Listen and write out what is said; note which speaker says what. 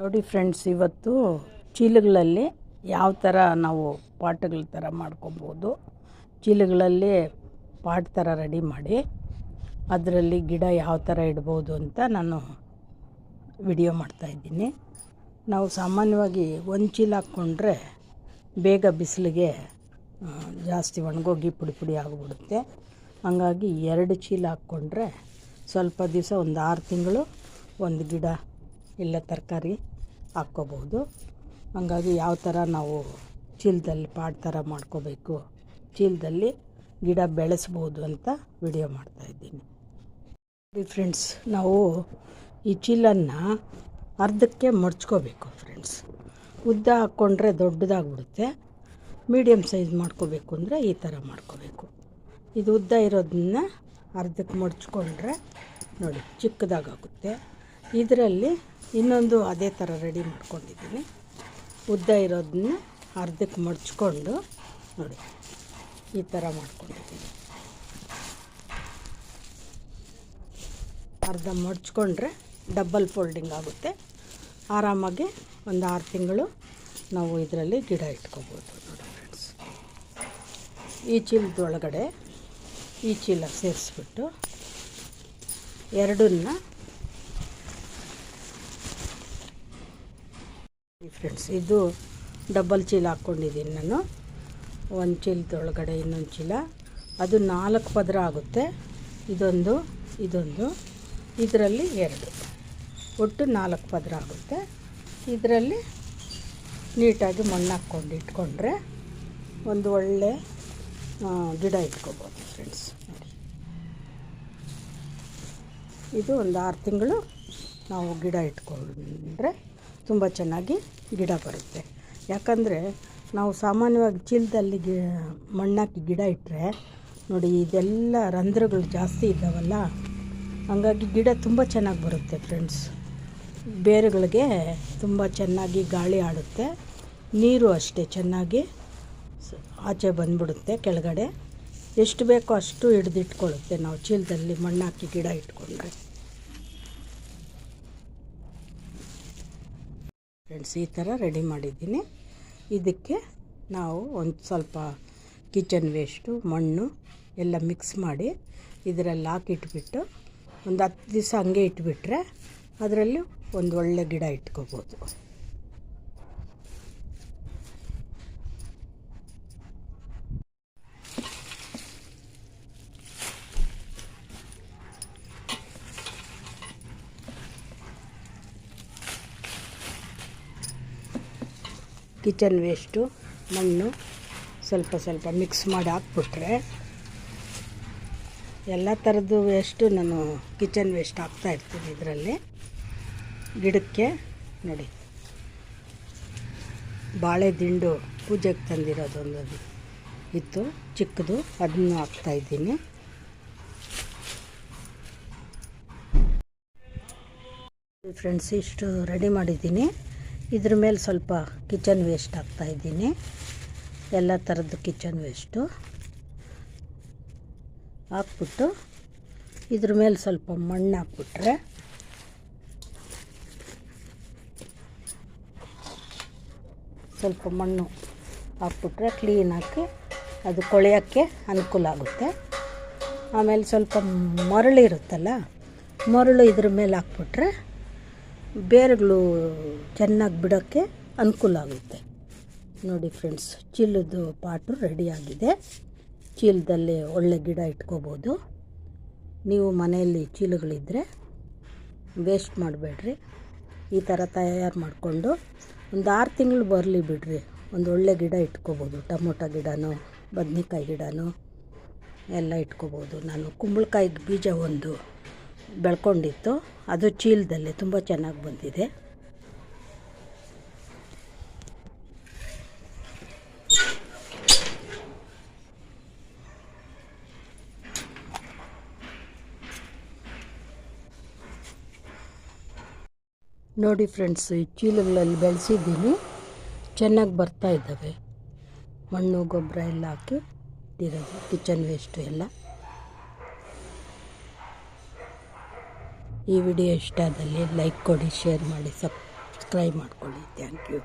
Speaker 1: ನೋಡಿ ಫ್ರೆಂಡ್ಸ್ ಇವತ್ತು ಚೀಲಗಳಲ್ಲಿ ಯಾವ ಥರ ನಾವು ಪಾಟ್ಗಳ ಥರ ಮಾಡ್ಕೊಬೋದು. ಚೀಲಗಳಲ್ಲಿ ಪಾಟ್ ಥರ ರೆಡಿ ಮಾಡಿ, ಅದರಲ್ಲಿ ಗಿಡ ಯಾವ ಥರ ಇಡ್ಬೋದು ಅಂತ ನಾನು ವಿಡಿಯೋ ಮಾಡ್ತಾಯಿದ್ದೀನಿ ನಾವು ಸಾಮಾನ್ಯವಾಗಿ ಒಂದು ಚೀಲ ಹಾಕ್ಕೊಂಡ್ರೆ ಬೇಗ ಬಿಸಿಲಿಗೆ ಜಾಸ್ತಿ ಒಣಗೋಗಿ ಪುಡಿ ಪುಡಿ ಆಗಿಬಿಡುತ್ತೆ. ಹಂಗಾಗಿ ಎರಡು ಚೀಲ ಹಾಕ್ಕೊಂಡ್ರೆ ಸ್ವಲ್ಪ ದಿವಸ ಒಂದು ಆರು ತಿಂಗಳು ಒಂದು ಗಿಡ ಇಲ್ಲ ತರಕಾರಿ ಹಾಕ್ಕೋಬೋದು ಹಂಗಾಗಿ ಯಾವ ಥರ ನಾವು ಚೀಲದಲ್ಲಿ ಪಾಟ್ ಥರ ಮಾಡ್ಕೋಬೇಕು, ಚೀಲದಲ್ಲಿ ಗಿಡ ಬೆಳೆಸ್ಬೋದು ಅಂತ ವಿಡಿಯೋ ಮಾಡ್ತಾಯಿದ್ದೀನಿ ನೋಡಿ ಫ್ರೆಂಡ್ಸ್ ನಾವು ಈ ಚೀಲನ್ನು ಅರ್ಧಕ್ಕೆ ಮಡ್ಚ್ಕೋಬೇಕು ಫ್ರೆಂಡ್ಸ್ ಉದ್ದ ಹಾಕ್ಕೊಂಡ್ರೆ ದೊಡ್ಡದಾಗ್ಬಿಡುತ್ತೆ ಮೀಡಿಯಮ್ ಸೈಜ್ ಮಾಡ್ಕೋಬೇಕು ಅಂದರೆ ಈ ಥರ ಮಾಡ್ಕೋಬೇಕು. ಇದು ಉದ್ದ ಇರೋದನ್ನ ಅರ್ಧಕ್ಕೆ ಮಡ್ಚ್ಕೊಂಡ್ರೆ ನೋಡಿ ಚಿಕ್ಕದಾಗುತ್ತೆ ಇದರಲ್ಲಿ ಇನ್ನೊಂದು ಅದೇ ಥರ ರೆಡಿ ಮಾಡ್ಕೊಂಡಿದ್ದೀನಿ. ಉದ್ದ ಇರೋದನ್ನ ಅರ್ಧಕ್ಕೆ ಮಡ್ಚ್ಕೊಂಡು ನೋಡಿ, ಈ ಥರ ಮಾಡ್ಕೊಂಡಿದ್ದೀನಿ. ಅರ್ಧ ಮಡ್ಚ್ಕೊಂಡ್ರೆ ಡಬ್ಬಲ್ ಫೋಲ್ಡಿಂಗ್ ಆಗುತ್ತೆ. ಆರಾಮಾಗಿ ಒಂದು ಆರು ತಿಂಗಳು ನಾವು ಇದರಲ್ಲಿ ಗಿಡ ಇಟ್ಕೋಬೋದು ನೋಡಿ ಫ್ರೆಂಡ್ಸ್ ಈ ಚೀಲದೊಳಗಡೆ ಈ ಚೀಲ ಸೇರಿಸ್ಬಿಟ್ಟು ಎರಡನ್ನ ಫ್ರೆಂಡ್ಸ್ ಇದು ಡಬಲ್ ಚೀಲ ಹಾಕ್ಕೊಂಡಿದ್ದೀನಿ ನಾನು. ಒಂದು ಚೀಲದೊಳಗಡೆ ಇನ್ನೊಂದು ಚೀಲ ಅದು ನಾಲ್ಕು ಪದರ ಆಗುತ್ತೆ. ಇದೊಂದು ಇದೊಂದು, ಇದರಲ್ಲಿ ಎರಡು. ಒಟ್ಟು ನಾಲ್ಕು ಪದರ ಆಗುತ್ತೆ. ಇದರಲ್ಲಿ ನೀಟಾಗಿ ಮಣ್ಣು ಹಾಕ್ಕೊಂಡು ಇಟ್ಕೊಂಡ್ರೆ ಒಂದು ಒಳ್ಳೆ ಗಿಡ ಇಟ್ಕೋಬೋದು ಫ್ರೆಂಡ್ಸ್ ಇದು ಒಂದು ಆರು ತಿಂಗಳು ನಾವು ಗಿಡ ಇಟ್ಕೊಂಡ್ರೆ ತುಂಬ ಚೆನ್ನಾಗಿ ಗಿಡ ಬರುತ್ತೆ. ಯಾಕಂದರೆ ನಾವು ಸಾಮಾನ್ಯವಾಗಿ ಚೀಲದಲ್ಲಿ ಗಿ, ಮಣ್ಣಾಕಿ ಗಿಡ ಇಟ್ಟರೆ ನೋಡಿ ಇದೆಲ್ಲ ರಂಧ್ರಗಳು ಜಾಸ್ತಿ ಇದ್ದಾವಲ್ಲ, ಹಂಗಾಗಿ ಗಿಡ ತುಂಬ ಚೆನ್ನಾಗಿ ಬರುತ್ತೆ ಫ್ರೆಂಡ್ಸ್ ಬೇರುಗಳಿಗೆ ತುಂಬ ಚೆನ್ನಾಗಿ ಗಾಳಿ ಆಡುತ್ತೆ, ನೀರು ಅಷ್ಟೇ ಚೆನ್ನಾಗಿ ಆಚೆ ಬಂದುಬಿಡುತ್ತೆ ಕೆಳಗಡೆ. ಎಷ್ಟು ಬೇಕೋ ಅಷ್ಟು ಹಿಡ್ದಿಟ್ಕೊಳ್ಳುತ್ತೆ ನಾವು ಚೀಲದಲ್ಲಿ ಮಣ್ಣಾಕಿ ಗಿಡ ಇಟ್ಕೊಂಡ್ರೆ. ಫ್ರೆಂಡ್ಸ್, ಈ ಥರ ರೆಡಿ ಮಾಡಿದ್ದೀನಿ. ಇದಕ್ಕೆ ನಾವು ಒಂದು ಸ್ವಲ್ಪ ಕಿಚನ್ ವೇಸ್ಟು, ಮಣ್ಣು ಎಲ್ಲ ಮಿಕ್ಸ್ ಮಾಡಿ ಇದರಲ್ಲಿ ಹಾಕಿಟ್ಬಿಟ್ಟು ಒಂದು ಹತ್ತು ದಿವಸ ಹಂಗೆ ಇಟ್ಬಿಟ್ರೆ ಅದರಲ್ಲಿ ಒಂದು ಒಳ್ಳೆ ಗಿಡ ಇಟ್ಕೋಬೋದು. ಕಿಚನ್ ವೇಸ್ಟು, ಮಣ್ಣು ಸ್ವಲ್ಪ ಸ್ವಲ್ಪ ಮಿಕ್ಸ್ ಮಾಡಿ ಹಾಕ್ಬಿಟ್ರೆ ಎಲ್ಲ ಥರದ್ದು ವೇಸ್ಟು ನಾನು ಕಿಚನ್ ವೇಸ್ಟ್ ಹಾಕ್ತಾ ಇರ್ತೀನಿ ಇದರಲ್ಲಿ. ಗಿಡಕ್ಕೆ ನೋಡಿ ಬಾಳೆ ದಿಂಡು ಪೂಜೆಗೆ ತಂದಿರೋದೊಂದು ಇತ್ತು, ಚಿಕ್ಕದು, ಅದನ್ನು ಹಾಕ್ತಾ ಇದ್ದೀನಿ. ಫ್ರೆಂಡ್ಸ್, ಇಷ್ಟು ರೆಡಿ ಮಾಡಿದ್ದೀನಿ. ಇದ್ರ ಮೇಲೆ ಸ್ವಲ್ಪ ಕಿಚನ್ ವೇಸ್ಟ್ ಹಾಕ್ತಾ ಇದ್ದೀನಿ. ಎಲ್ಲ ಥರದ್ದು ಕಿಚನ್ ವೇಸ್ಟು. ಹಾಕ್ಬಿಟ್ಟು ಇದ್ರ ಮೇಲೆ ಸ್ವಲ್ಪ ಮಣ್ಣು ಹಾಕ್ಬಿಟ್ರೆ ಸ್ವಲ್ಪ ಮಣ್ಣು ಹಾಕ್ಬಿಟ್ರೆ ಕ್ಲೀನಾಗಿ ಅದು ಕೊಳೆಯೋಕ್ಕೆ ಅನುಕೂಲ ಆಗುತ್ತೆ. ಆಮೇಲೆ ಸ್ವಲ್ಪ ಮರಳು ಇರುತ್ತಲ್ಲ, ಮರಳು ಇದ್ರ ಮೇಲೆ ಹಾಕ್ಬಿಟ್ರೆ ಬೇರುಗಳು ಚೆನ್ನಾಗಿ ಬಿಡೋಕ್ಕೆ ಅನುಕೂಲ ಆಗುತ್ತೆ. ನೋಡಿ ಫ್ರೆಂಡ್ಸ್ ಚೀಲದ್ದು ಪಾಟು ರೆಡಿಯಾಗಿದೆ ಚೀಲದಲ್ಲಿ ಒಳ್ಳೆ ಗಿಡ ಇಟ್ಕೋಬೋದು. ನೀವು ಮನೆಯಲ್ಲಿ ಚೀಲಗಳಿದ್ದರೆ ವೇಸ್ಟ್ ಮಾಡಬೇಡ್ರಿ. ಈ ಥರ ತಯಾರು ಮಾಡಿಕೊಂಡು ಒಂದು ಆರು ತಿಂಗಳು ಬರಲಿ ಬಿಡ್ರಿ. ಒಂದು ಒಳ್ಳೆ ಗಿಡ ಇಟ್ಕೋಬೋದು. ಟೊಮೊಟೊ ಗಿಡನೋ, ಬದ್ನೆಕಾಯಿ ಗಿಡನೋ, ಎಲ್ಲ ಇಟ್ಕೋಬೋದು. ನಾನು ಕುಂಬಳಕಾಯಿ ಬೀಜ ಒಂದು ಬೆಳ್ಕೊಂಡಿತ್ತು. ಅದು ಚೀಲದಲ್ಲಿ ತುಂಬ ಚೆನ್ನಾಗಿ ಬಂದಿದೆ. ನೋಡಿ ಫ್ರೆಂಡ್ಸ್, ಈ ಚೀಲಗಳಲ್ಲಿ ಬೆಳೆಸಿದ್ದೀನಿ. ಚೆನ್ನಾಗಿ ಬರ್ತಾ ಇದ್ದಾವೆ. ಮಣ್ಣು, ಗೊಬ್ಬರ ಎಲ್ಲ ಹಾಕಿ ಇಟ್ಟಿರೋದು ಕಿಚನ್ ವೇಸ್ಟು ಎಲ್ಲ. ಈ ವಿಡಿಯೋ ಇಷ್ಟ ಆದಲ್ಲಿ ಲೈಕ್ ಕೊಡಿ ಶೇರ್ ಮಾಡಿ ಸಬ್ಸ್ಕ್ರೈಬ್ ಮಾಡ್ಕೊಳ್ಳಿ. Thank you